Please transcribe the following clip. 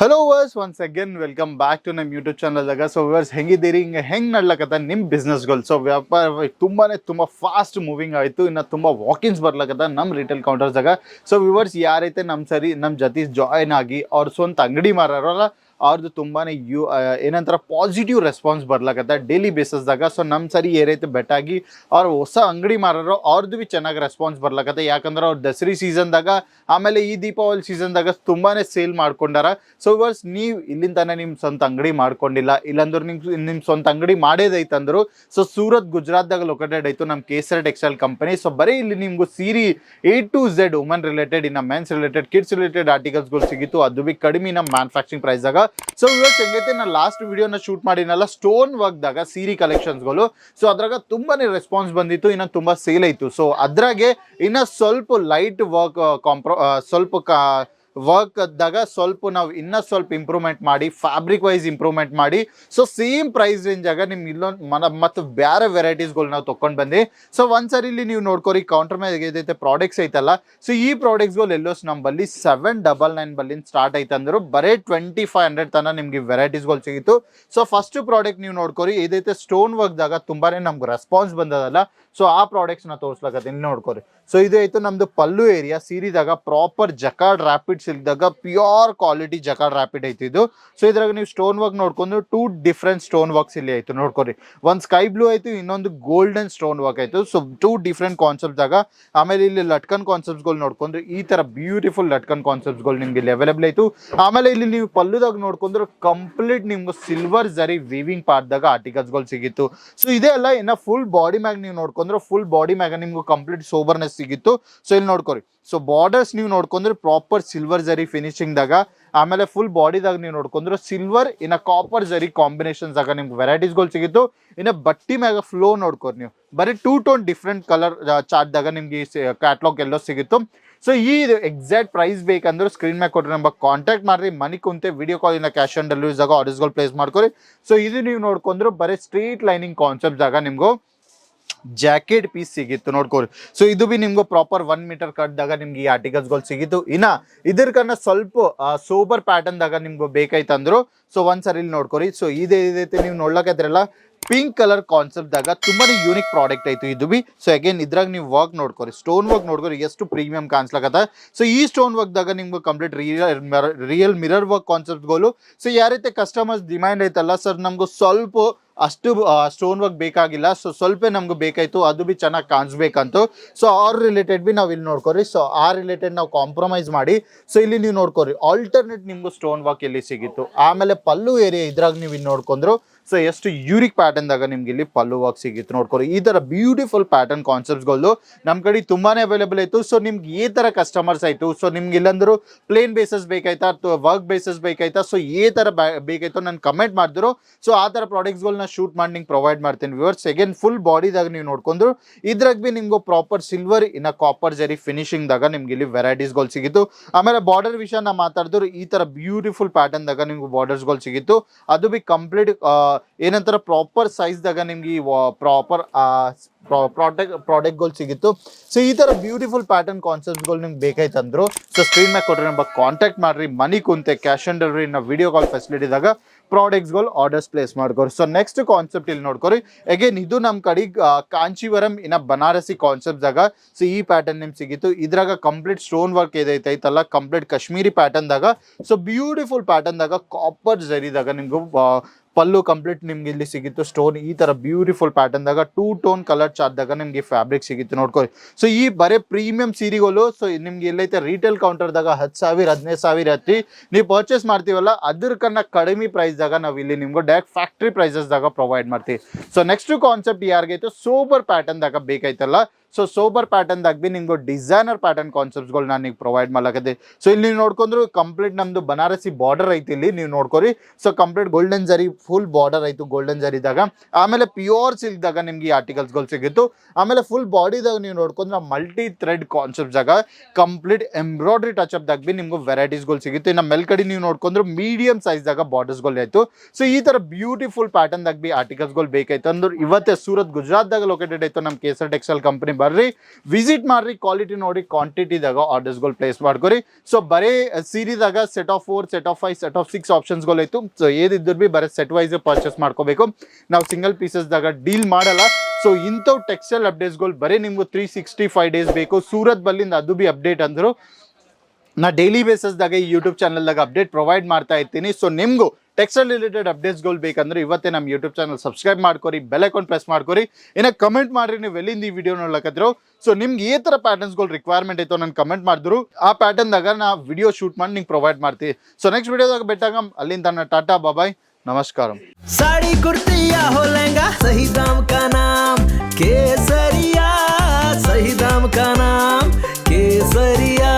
Hello viewers once again welcome back to ನಮ್ಮ YouTube ಚಾನಲ್ದಾಗ so viewers ಹೆಂಗಿದ್ದೀರಿ? ಹಿಂಗೆ ಹೆಂಗೆ ನಡ್ಲಕತ್ತ ನಿಮ್ಮ ಬಿಸ್ನೆಸ್ಗಳು ಸೊ ವ್ಯಾಪಾರ ತುಂಬಾ ತುಂಬ ಫಾಸ್ಟ್ ಮೂವಿಂಗ್ ಆಯಿತು. ಇನ್ನು ತುಂಬ ವಾಕಿನ್ಸ್ ಬರ್ಲಕತ್ತ ನಮ್ಮ ರಿಟೇಲ್ ಕೌಂಟರ್ಸ್ದಾಗ ಸೊ ವಿವರ್ಸ್ ಯಾರೈತೆ ನಮ್ಮ ಸರಿ ನಮ್ಮ ಜೊತೆ ಜಾಯ್ನ್ ಆಗಿ ಅವ್ರ ಸ್ವಂತ ಅಂಗಡಿ ಮಾರಾರಲ್ಲ ಅವ್ರದ್ದು ತುಂಬಾ ಯು ಏನಂತಾರೆ ಪಾಸಿಟಿವ್ ರೆಸ್ಪಾನ್ಸ್ ಬರ್ಲಕತ್ತ ಡೈಲಿ ಬೇಸಸ್ದಾಗ ಸೊ ನಮ್ಮ ಸರಿ ಏರೈತೆ ಬೆಟ್ಟಾಗಿ ಅವ್ರು ಹೊಸ ಅಂಗಡಿ ಮಾರೋರು ಅವ್ರದ್ದು ಭೀ ಚೆನ್ನಾಗಿ ರೆಸ್ಪಾನ್ಸ್ ಬರ್ಲಕತ್ತ. ಯಾಕಂದ್ರೆ ಅವ್ರು ದಸರಿ ಸೀಸನ್ದಾಗ ಆಮೇಲೆ ಈ ದೀಪಾವಳಿ ಸೀಸನ್ದಾಗ ತುಂಬಾ ಸೇಲ್ ಮಾಡ್ಕೊಂಡಾರ. ಸೊ ವರ್ಸ್ ನೀವು ಇಲ್ಲಿಂದ ತಾನೇ ನಿಮ್ಮ ಸ್ವಂತ ಅಂಗಡಿ ಮಾಡ್ಕೊಂಡಿಲ್ಲ. ಇಲ್ಲಾಂದ್ರೆ ನಿಮ್ಮ ನಿಮ್ಮ ಸ್ವಂತ ಅಂಗಡಿ ಮಾಡೇದೈತಂದ್ರು ಸೊ ಸೂರತ್ ಗುಜರಾತ್ದಾಗ ಲೊಕೇಟೆಡ್ ಆಯಿತು ನಮ್ಮ ಕೇಸರ್ ಟೆಕ್ಸ್ಟೈಲ್ ಕಂಪನಿ ಸೊ ಬರೀ ಇಲ್ಲಿ ನಿಮ್ಗೆ ಸೀರಿ A to Z women related ಇನ್ನು ಮೆನ್ಸ್ ರಿಲೇಟೆಡ್ ಕಿಡ್ಸ್ ರಿಲೇಟೆಡ್ ಆರ್ಟಿಕಲ್ಸ್ಗಳು ಸಿಗಿತ್ತು. ಅದು ಭೀ ಕಡಿಮೆ ನಮ್ಮ ಮ್ಯಾನುಫ್ಯಾಕ್ಚರಿಂಗ್ ಪ್ರೈಸ್ದಾಗ ಸೊ ಇವತ್ತು ಹೆಂಗೈತೆ? ನಾನು ಲಾಸ್ಟ್ ವಿಡಿಯೋನ ಶೂಟ್ ಮಾಡಿನಲ್ಲ ಸ್ಟೋನ್ ವರ್ಕ್ದಾಗ ಸೀರಿ ಕಲೆಕ್ಷನ್ಸ್ಗಳು ಸೊ ಅದ್ರಾಗ ತುಂಬಾನೇ ರೆಸ್ಪಾನ್ಸ್ ಬಂದಿತ್ತು ಇನ್ನು ತುಂಬಾ ಸೇಲ್ ಆಯ್ತು. ಸೊ ಅದ್ರಾಗೆ ಇನ್ನ ಸ್ವಲ್ಪ ಲೈಟ್ ವರ್ಕ್ ಕಾಂಪ್ರೋ ಸ್ವಲ್ಪ ಸ್ವಲ್ಪ ಕಾ ಇದ್ದಾಗ ಸ್ವಲ್ಪ ನಾವು ಇನ್ನೂ ಸ್ವಲ್ಪ ಇಂಪ್ರೂವ್ಮೆಂಟ್ ಮಾಡಿ ಫ್ಯಾಬ್ರಿಕ್ ವೈಸ್ ಇಂಪ್ರೂವ್ಮೆಂಟ್ ಮಾಡಿ. ಸೊ ಸೇಮ್ ಪ್ರೈಸ್ ರೇಂಜಾಗ ನಿಮ್ಗೆ ಇಲ್ಲೊಂದು ಮನ ಮತ್ತು ಬೇರೆ ವೆರೈಟೀಸ್ಗಳು ನಾವು ತೊಗೊಂಡು ಬಂದು ಸೊ ಒಂದ್ಸರಿ ಇಲ್ಲಿ ನೀವು ನೋಡ್ಕೊರಿ ಕೌಂಟರ್ ಮೇಲೆ ಏದೈತೆ ಪ್ರಾಡಕ್ಟ್ಸ್ ಐತಲ್ಲ ಸೊ ಈ ಪ್ರಾಡಕ್ಟ್ಸ್ಗಳು ಎಲ್ಲೋಸ್ ನಮ್ಮಲ್ಲಿ ಸೆವೆನ್ ಡಬಲ್ ನೈನ್ ಬಲ್ಲಿಂದ ಸ್ಟಾರ್ಟ್ ಐತೆ ಅಂದರು, ಬರೀ ಟ್ವೆಂಟಿ ಫೈವ್ ಹಂಡ್ರೆಡ್ ತನಕ ನಿಮಗೆ ವೆರೈಟೀಸ್ಗಳು ಸಿಗಿತ್ತು. ಸೊ ಫಸ್ಟ್ ಪ್ರಾಡಕ್ಟ್ ನೀವು ನೋಡ್ಕೊರಿ, ಏದೈತೆ ಸ್ಟೋನ್ ವರ್ಕ್ದಾಗ ತುಂಬಾನೇ ನಮ್ಗೆ ರೆಸ್ಪಾನ್ಸ್ ಬಂದದಲ್ಲ ಸೊ ಆ ಪ್ರಾಡಕ್ಟ್ಸ್ನ ತೋರಿಸ್ಲಕತ್ತೀನಿ ನೋಡ್ಕೊರಿ. ಸೊ ಇದು ಆಯ್ತು ನಮ್ದು ಪಲ್ಲು ಏರಿಯಾ ಸೀರಿದಾಗ ಪ್ರಾಪರ್ ಜಕಾರ್ಡ್ ರ್ಯಾಪಿಡ್ ಸಿಲ್ಕ್ದಾಗ ಪ್ಯೂರ್ ಕ್ವಾಲಿಟಿ ಜಕಾರ್ಡ್ ರ್ಯಾಪಿಡ್ ಐತಿ ಇದು. ಸೊ ಇದ್ರಾಗ ನೀವು ಸ್ಟೋನ್ ವರ್ಕ್ ನೋಡ್ಕೊಂಡು ಟೂ ಡಿಫ್ರೆಂಟ್ ಸ್ಟೋನ್ ವರ್ಕ್ಸ್ ಇಲ್ಲಿ ಆಯ್ತು ನೋಡ್ಕೊರಿ. ಒಂದು ಸ್ಕೈ ಬ್ಲೂ ಆಯ್ತು, ಇನ್ನೊಂದು ಗೋಲ್ಡನ್ ಸ್ಟೋನ್ ವರ್ಕ್ ಆಯ್ತು. ಸೊ ಟೂ ಡಿಫ್ರೆಂಟ್ ಕಾನ್ಸೆಪ್ಟ್ದಾಗ ಆಮೇಲೆ ಇಲ್ಲಿ ಲಟ್ಕನ್ ಕಾನ್ಸೆಪ್ಟ್ಗಳು ನೋಡ್ಕೊಂಡ್ರೆ ಈ ತರ ಬ್ಯೂಟಿಫುಲ್ ಲಟ್ಕನ್ ಕಾನ್ಸೆಪ್ಟ್ಗಳು ನಿಮ್ಗೆ ಇಲ್ಲಿ ಅವೈಲೇಬಲ್ ಆಯ್ತು. ಆಮೇಲೆ ಇಲ್ಲಿ ನೀವು ಪಲ್ಲುದಾಗ ನೋಡ್ಕೊಂಡ್ರೆ ಕಂಪ್ಲೀಟ್ ನಿಮ್ಗೆ ಸಿಲ್ವರ್ ಜರಿ ವೀವಿಂಗ್ ಪಾರ್ಟ್ದಾಗ ಆರ್ಟಿಕಲ್ಸ್ಗಳು ಸಿಗಿತ್ತು. ಸೊ ಇದೆಲ್ಲ ಇನ್ನ ಫುಲ್ ಬಾಡಿ ಮ್ಯಾಗ ನೀವು ನೋಡ್ಕೊಂಡ್ರೆ ಫುಲ್ ಬಾಡಿ ಮ್ಯಾಗ ನಿಮ್ಗೆ ಕಂಪ್ಲೀಟ್ ಸೋಬರ್ನೆಸ್ ಸಿಗಿತ್ತು. ಸೊ ಇಲ್ಲಿ ನೋಡ್ಕೊರಿ. ಸೊ ಬಾರ್ಡರ್ಸ್ ನೀವು ನೋಡ್ಕೊಂಡ್ರೆ ಪ್ರಾಪರ್ ಸಿಲ್ವರ್ ಜರಿ ಫಿನಿಶಿಂಗ್ದಾಗ ಆಮೇಲೆ ಫುಲ್ ಬಾಡಿದಾಗ ನೀವು ನೋಡ್ಕೊಂಡ್ರೆ ಸಿಲ್ವರ್ ಇನ್ನ ಕಾಪರ್ ಜರಿ ಕಾಂಬಿನೇಷನ್ಸ್ ಆಗ ನಿಮ್ಗೆ ವೆರೈಟೀಸ್ಗಳು ಸಿಗಿತ್ತು. ಇನ್ನ ಬಟ್ಟಿ ಮ್ಯಾಗ ಫ್ಲೋ ನೋಡ್ಕೊರಿ ನೀವು. ಬರೀ ಟೂ ಟೋನ್ ಡಿಫ್ರೆಂಟ್ ಕಲರ್ ಚಾರ್ಟ್ದಾಗ ನಿಮ್ಗೆ ಕ್ಯಾಟ್ಲಾಗ್ ಎಲ್ಲೋ ಸಿಗಿತ್ತು. ಸೊ ಈ ಎಕ್ಸಾಕ್ಟ್ ಪ್ರೈಸ್ ಬೇಕಂದ್ರೆ ಸ್ಕ್ರೀನ್ ಮ್ಯಾಗ ಕೊಟ್ಟರೆ ನಂಬರ್ ಕಾಂಟ್ಯಾಕ್ಟ್ ಮಾಡ್ರಿ. ಮನಿ ಕುಂತೆ ವಿಡಿಯೋ ಕಾಲಿನ ಕ್ಯಾಶ್ ಆನ್ ಡೆಲಿವರಿದಾಗ ಆರ್ಡರ್ಸ್ಗಳು ಪ್ಲೇಸ್ ಮಾಡ್ಕೊರಿ. ಸೊ ಇದು ನೀವು ನೋಡ್ಕೊಂಡ್ರೆ ಬರೀ ಸ್ಟ್ರೀಟ್ ಲೈನಿಂಗ್ ಕಾನ್ಸೆಪ್ಟ್ದಾಗ ನಿಮ್ಗೂ ಜಾಕೆಟ್ ಪೀಸ್ ಸಿಗಿತ್ತು ನೋಡ್ಕೊರಿ ಸೊ ಇದು ಬಿ ನಿಮ್ಗೆ ಪ್ರಾಪರ್ ಒನ್ ಮೀಟರ್ ಕಟ್ದಾಗ ನಿಮ್ಗೆ ಈ ಆರ್ಟಿಕಲ್ಸ್ಗಳು ಸಿಗಿತ್ತು ಇನ್ನ ಇದರ್ಕನ್ನ ಸ್ವಲ್ಪ ಸೂಪರ್ ಪ್ಯಾಟರ್ನ್ದಾಗ ನಿಮ್ಗೆ ಬೇಕಾಯ್ತಂದ್ರು ಸೊ ಒಂದ್ಸರಿ ಇಲ್ಲಿ ನೋಡ್ಕೊರಿ. ಸೊ ಇದೇ ಇದೈತೆ ನೀವು ನೋಡ್ಲಕ್ಕೆಲ್ಲ ಪಿಂಕ್ ಕಲರ್ ಕಾನ್ಸೆಪ್ಟ್ದಾಗ ತುಂಬಾನೇ ಯೂನಿಕ್ ಪ್ರಾಡಕ್ಟ್ ಆಯ್ತು ಇದು ಬಿ. ಸೊ ಅಗೇನ್ ಇದ್ರಾಗ ನೀವು ವರ್ಕ್ ನೋಡ್ಕೊರಿ. ಸ್ಟೋನ್ ವರ್ಕ್ ನೋಡ್ಕೊರಿ, ಎಷ್ಟು ಪ್ರೀಮಿಯಂ ಕಾಣಿಸ್ಲಕತ್ತ. ಸೊ ಈ ಸ್ಟೋನ್ ವರ್ಕ್ದಾಗ ನಿಮ್ಗೆ complete real real mirror work ಕಾನ್ಸೆಪ್ಟ್ಗಳು so ಯಾರೈತೆ ಕಸ್ಟಮರ್ಸ್ ಡಿಮ್ಯಾಂಡ್ ಐತಲ್ಲ ಸರ್ ನಮ್ಗೆ ಸ್ವಲ್ಪ ಅಷ್ಟು ಸ್ಟೋನ್ ವರ್ಕ್ ಬೇಕಾಗಿಲ್ಲ. ಸೊ ಸ್ವಲ್ಪ ನಮ್ಗೆ ಬೇಕಾಯ್ತು. ಅದು ಬಿ ಚೆನ್ನಾಗಿ ಕಾಣಿಸ್ಬೇಕಂತು. ಸೊ ಅವ್ರ ರಿಲೇಟೆಡ್ ಬಿ ನಾವು ಇಲ್ಲಿ ನೋಡ್ಕೊರಿ. ಸೊ ಆ ರಿಲೇಟೆಡ್ ನಾವು ಕಾಂಪ್ರಮೈಸ್ ಮಾಡಿ. ಸೊ ಇಲ್ಲಿ ನೀವು ನೋಡ್ಕೊರಿ. ಆಲ್ಟರ್ನೇಟ್ ನಿಮ್ಗೆ ಸ್ಟೋನ್ ವರ್ಕ್ ಇಲ್ಲಿ ಸಿಗಿತ್ತು? ಆಮೇಲೆ ಪಲ್ಲು ಏರಿಯಾ ಇದ್ರಾಗ ನೀವು ಇಲ್ಲಿ ನೋಡ್ಕೊಂಡ್ರು. ಸೊ ಎಷ್ಟು ಯೂರಿಕ್ ಪ್ಯಾಟರ್ನ್ದಾಗ ನಿಮ್ಗೆ ಇಲ್ಲಿ ಪಲ್ಲು ವರ್ಕ್ ಸಿಗಿತ್ತು. ನೋಡ್ಕೊರಿ, ಈ ಥರ ಬ್ಯೂಟಿಫುಲ್ ಪ್ಯಾಟರ್ನ್ ಕಾನ್ಸೆಪ್ಟ್ಸ್ಗಳು ನಮ್ಮ ಕಡೆ ತುಂಬಾನೇ ಅವೈಲೇಬಲ್ ಆಯಿತು ಸೊ ನಿಮ್ಗೆ ಈ ಥರ ಕಸ್ಟಮರ್ಸ್ ಆಯಿತು. ಸೊ ನಿಮ್ಗೆ ಇಲ್ಲಂದ್ರು ಪ್ಲೇನ್ ಬೇಸಸ್ ಬೇಕಾಯ್ತಾ, ಅಥವಾ ವರ್ಕ್ ಬೇಸಸ್ ಬೇಕಾಯ್ತಾ ಸೊ ಈ ಥರ ಬೇಕಾಯ್ತು ನಾನು ಕಮೆಂಟ್ ಮಾಡಿದ್ರು ಸೊ ಆ ಥರ ಪ್ರಾಡಕ್ಟ್ಸ್ಗಳನ್ನ ಶೂಟ್ ಮಾಡಿ ನಿಂಗೆ ಪ್ರೊವೈಡ್ ಮಾಡ್ತೀನಿ ವಿವರ್ಸ್ ಅಗೇನ್ ಫುಲ್ ಬಾಡಿದಾಗ ನೀವು ನೋಡ್ಕೊಂಡ್ರು. ಇದ್ರಾಗ ಬಿ ನಿಮ್ಗೆ ಪ್ರಾಪರ್ ಸಿಲ್ವರ್ ಇನ್ನ ಕಾಪರ್ ಜರಿ ಫಿನಿಶಿಂಗ್ದಾಗ ನಿಮ್ಗೆ ಇಲ್ಲಿ ವೆರೈಟೀಸ್ಗಳು ಸಿಗಿತ್ತು. ಆಮೇಲೆ ಬಾರ್ಡರ್ ವಿಷಯ ನಾ ಮಾತಾಡಿದ್ರು, ಈ ಥರ ಬ್ಯೂಟಿಫುಲ್ ಪ್ಯಾಟರ್ನ್ದಾಗ ನಿಮ್ಗೆ ಬಾರ್ಡರ್ಸ್ಗಳು ಸಿಗಿತ್ತು. ಅದು ಬಿ ಕಂಪ್ಲೀಟ್ ಏನಂತಾರ ಪ್ರಾಪರ್ ಸೈಜ್ದಾಗ ನಿಮ್ಗೆ ಈ ಪ್ರಾಪರ್ ಪ್ರಾಡಕ್ಟ್ ಪ್ರಾಡಕ್ಟ್ಗಳು ಸಿಗಿತ್ತು. ಸೊ ಈ ಥರ ಬ್ಯೂಟಿಫುಲ್ ಪ್ಯಾಟರ್ನ್ ಕಾನ್ಸೆಪ್ಟ್ಗಳು ನಿಮ್ಗೆ ಬೇಕಾಯ್ತಂದ್ರು ಸೊ ಸ್ಕ್ರೀನ್ ಮ್ಯಾಗ ಕೊಟ್ಟರೆ ನಂಬರ್ ಕಾಂಟ್ಯಾಕ್ಟ್ ಮಾಡಿರಿ. ಮನಿ ಕುಂತೆ ಕ್ಯಾಶ್ ಆನ್ ಡೆಲಿವರಿ ನಾವು ವಿಡಿಯೋ ಕಾಲ್ ಫೆಸಿಲಿಟಿದಾಗ ಪ್ರಾಡಕ್ಟ್ಸ್ಗಳು ಆರ್ಡರ್ಸ್ ಪ್ಲೇಸ್ ಮಾಡ್ಕೊರಿ. ಸೊ ನೆಕ್ಸ್ಟ್ ಕಾನ್ಸೆಪ್ಟ್ ಇಲ್ಲಿ ನೋಡ್ಕೊರಿ. ಅಗೇನ್ ಇದು ನಮ್ಮ ಕಡೆ ಕಾಂಚೀವರಂ ಇನ್ನ ಬನಾರಸಿ ಕಾನ್ಸೆಪ್ಟ್ದಾಗ ಸೊ ಈ ಪ್ಯಾಟರ್ನ್ ನಿಮ್ಗೆ ಸಿಗಿತ್ತು. ಇದ್ರಾಗ ಕಂಪ್ಲೀಟ್ ಸ್ಟೋನ್ ವರ್ಕ್ ಏದೈತೆ ಕಂಪ್ಲೀಟ್ ಕಾಶ್ಮೀರಿ ಪ್ಯಾಟರ್ನ್ದಾಗ ಸೊ ಬ್ಯೂಟಿಫುಲ್ ಪ್ಯಾಟರ್ನ್ದಾಗ ಕಾಪರ್ ಜರಿದಾಗ ನಿಮ್ಗೆ ಪಲ್ಲು ಕಂಪ್ಲೀಟ್ ನಿಮ್ಗೆ ಇಲ್ಲಿ ಸಿಗಿತ್ತು. ಸ್ಟೋನ್ ಈ ತರ ಬ್ಯೂಟಿಫುಲ್ ಪ್ಯಾಟರ್ನ್ ದಾಗ ಟೂ ಟೋನ್ ಕಲರ್ ಚಾರ್ಟ್ದಾಗ ನಿಮ್ಗೆ ಫ್ಯಾಬ್ರಿಕ್ ಸಿಗಿತ್ತು ನೋಡ್ಕೊಳ್ಳಿ. ಸೊ ಈ ಬರೇ ಪ್ರೀಮಿಯಂ ಸೀರೆಗಳು ಸೊ ನಿಮ್ಗೆ ಎಲ್ಲೈತೆ ರೀಟೇಲ್ ಕೌಂಟರ್ದಾಗ ಹತ್ತು ಸಾವಿರ, ಹದಿನೈದು ಸಾವಿರ ಹತ್ತಿ ನೀವು ಪರ್ಚೇಸ್ ಮಾಡ್ತೀವಲ್ಲ ಅದಕ್ಕನ್ನ ಕಡಿಮೆ ಪ್ರೈಸ್ದಾಗ ನಾವು ಇಲ್ಲಿ ನಿಮ್ಗೆ ಡೈರೆಕ್ಟ್ ಫ್ಯಾಕ್ಟ್ರಿ ಪ್ರೈಸಸ್ದಾಗ ಪ್ರೊವೈಡ್ ಮಾಡ್ತೀವಿ. ಸೊ ನೆಕ್ಸ್ಟ್ ಕಾನ್ಸೆಪ್ಟ್ ಯಾರಿಗೈತೆ? ಸೂಪರ್ ಪ್ಯಾಟರ್ನ್ದಾಗ ಬೇಕಾಯ್ತಲ್ಲ ಸೊ ಸೋಬರ್ ಪ್ಯಾಟರ್ನ್ದಾಗ ಭೀ ನಿಮ್ಗೆ ಡಿಸೈನರ್ ಪ್ಯಾಟರ್ನ್ ಕಾನ್ಸೆಪ್ಟ್ಸ್ಗಳು ನಾನು ಪ್ರೊವೈಡ್ ಮಾಡ್ಲಕತ್ತೆ. ಸೊ ಇಲ್ಲಿ ನೀವು ನೋಡ್ಕೊಂಡ್ರು ಕಂಪ್ಲೀಟ್ ನಮ್ದು ಬನಾರಸಿ ಬಾರ್ಡರ್ ಐತಿ ಇಲ್ಲಿ, ನೀವು ನೋಡ್ಕೊರಿ. ಸೊ ಕಂಪ್ಲೀಟ್ ಗೋಲ್ಡನ್ ಜರಿ ಫುಲ್ ಬಾರ್ಡರ್ ಆಯಿತು ಗೋಲ್ಡನ್ ಜರಿದಾಗ ಆಮೇಲೆ ಪ್ಯೂರ್ ಸಿಲ್ಕ್ದಾಗ ನಿಮ್ಗೆ ಈ ಆರ್ಟಿಕಲ್ಸ್ಗಳು ಸಿಗುತ್ತೆ. ಆಮೇಲೆ ಫುಲ್ ಬಾಡಿದಾಗ ನೀವು ನೋಡ್ಕೊಂಡ್ರೆ ಮಲ್ಟಿ ಥ್ರೆಡ್ ಕಾನ್ಸೆಪ್ಟ್ದಾಗ ಕಂಪ್ಲೀಟ್ ಎಂಬ್ರಾಯ್ಡ್ರಿ ಟಚ್ ಅಪ್ದಾಗ ಭೀ ನಿಮ್ಗೆ ವೆರೈಟೀಸ್ಗಳು ಸಿಗುತ್ತೆ. ಇನ್ನು ಮೇಲ್ಕಡೆ ನೀವು ನೋಡ್ಕೊಂಡ್ರೆ ಮೀಡಿಯಂ ಸೈಜ್ದಾಗ ಬಾರ್ಡರ್ಸ್ಗಳು ಆಯಿತು. ಸೊ ಈ ಥರ ಬ್ಯೂಟಿಫುಲ್ ಪ್ಯಾಟರ್ನ್ದಾಗ ಭೀ ಆರ್ಟಿಕಲ್ಸ್ಗಳು ಬೇಕಾಯ್ತು. ಅಂದ್ರೆ ಇವತ್ತೇ ಸೂರತ್ ಗುಜರಾತ್ದಾಗ ಲೊಕೇಟೆಡ್ ಆಯ್ತು ನಮ್ಮ ಕೇಸರ್ ಟೆಕ್ಸ್ಟೈಲ್ ಕಂಪನಿ ಬರ್ರಿ. ವಿಸಿಟ್ ಮಾಡ್ರಿ ಕ್ವಾಲಿಟಿ ನೋಡಿ ಕ್ವಾಂಟಿಟಿದಾಗ ಆರ್ಡರ್ಸ್ಗಳು ಪ್ಲೇಸ್ ಮಾಡ್ಕೊರಿ. ಸೊ ಬರೀ ಸೀರಿದಾಗ set of four set of five set of six ಆಪ್ಷನ್ಸ್ಗಳು ಐತು. ಸೊ ಏದಿದ್ರು ಭೀ ಬರೀ ಸೆಟ್ ವೈಸ್ ಪರ್ಚೇಸ್ ಮಾಡ್ಕೋಬೇಕು. ನಾವು ಸಿಂಗಲ್ ಪೀಸಸ್ದಾಗ ಡೀಲ್ ಮಾಡಲ್ಲ. ಸೊ ಇಂಥವು ಟೆಕ್ಸ್ಟೈಲ್ ಅಪ್ಡೇಟ್ಸ್ಗಳು ಬರೀ ನಿಮ್ಗೆ ತ್ರೀ ಸಿಕ್ಸ್ಟಿ ಫೈವ್ ಡೇಸ್ ಬೇಕು. ಸೂರತ್ ಬಲ್ಲಿಂದ ಅದು ಬಿ ಅಪ್ಡೇಟ್ ಅಂದರು. ನಾ ಡೈಲಿ ಬೇಸಸ್ದಾಗ ಈ ಯೂಟ್ಯೂಬ್ ಚಾನಲ್ದಾಗ ಅಪ್ಡೇಟ್ ಪ್ರೊವೈಡ್ ಮಾಡ್ತಾ ಇರ್ತೀನಿ ಸೊ ನಿಮಗೂ ಟೆಕ್ಸ್ಟೈಲ್ ರಿಲೇಟೆಡ್ ಅಪ್ಡೇಟ್ಸ್ಗಳು ಬೇಕಂದ್ರೆ ಇವತ್ತೇ ನಮ್ಮ ಯೂಟ್ಯೂಬ್ ಚಾನಲ್ ಸಬ್ಸ್ಕ್ರೈಬ್ ಮಾಡ್ಕೊರಿ ಬೆಲ್ ಐಕಾನ್ ಪ್ರೆಸ್ ಮಾಡ್ಕೊರಿ ಏನೋ ಕಮೆಂಟ್ ಮಾಡ್ರಿ ನೀವು ಎಲ್ಲಿಂದ ಈ ವಿಡಿಯೋ ನೋಡ್ಲಕತ್ತಿರೋ ಸೊ ನಿಮ್ಗೆ ಈ ಥರ ಪ್ಯಾಟರ್ನ್ಸ್ಗಳು ರಿಕ್ವೈರ್ಮೆಂಟ್ ಐತೋ ನಾನು ಕಮೆಂಟ್ ಮಾಡಿದ್ರು ಆ ಪ್ಯಾಟರ್ನ್ದಾಗ ನಾ ವಿಡಿಯೋ ಶೂಟ್ ಮಾಡಿ ನಿಂಗೆ ಪ್ರೊವೈಡ್ ಮಾಡ್ತೀವಿ ಸೊ ನೆಕ್ಸ್ಟ್ ವಿಡಿಯೋದಾಗ ಬೆಟ್ಟಾಗ ಅಲ್ಲಿಂದ ನನ್ನ ಟಾಟಾ ಬಾಬಾಯ್ ನಮಸ್ಕಾರ साड़ी कुर्ती या हो लहंगा सही दाम का नाम केसरिया सही दाम का नाम केसरिया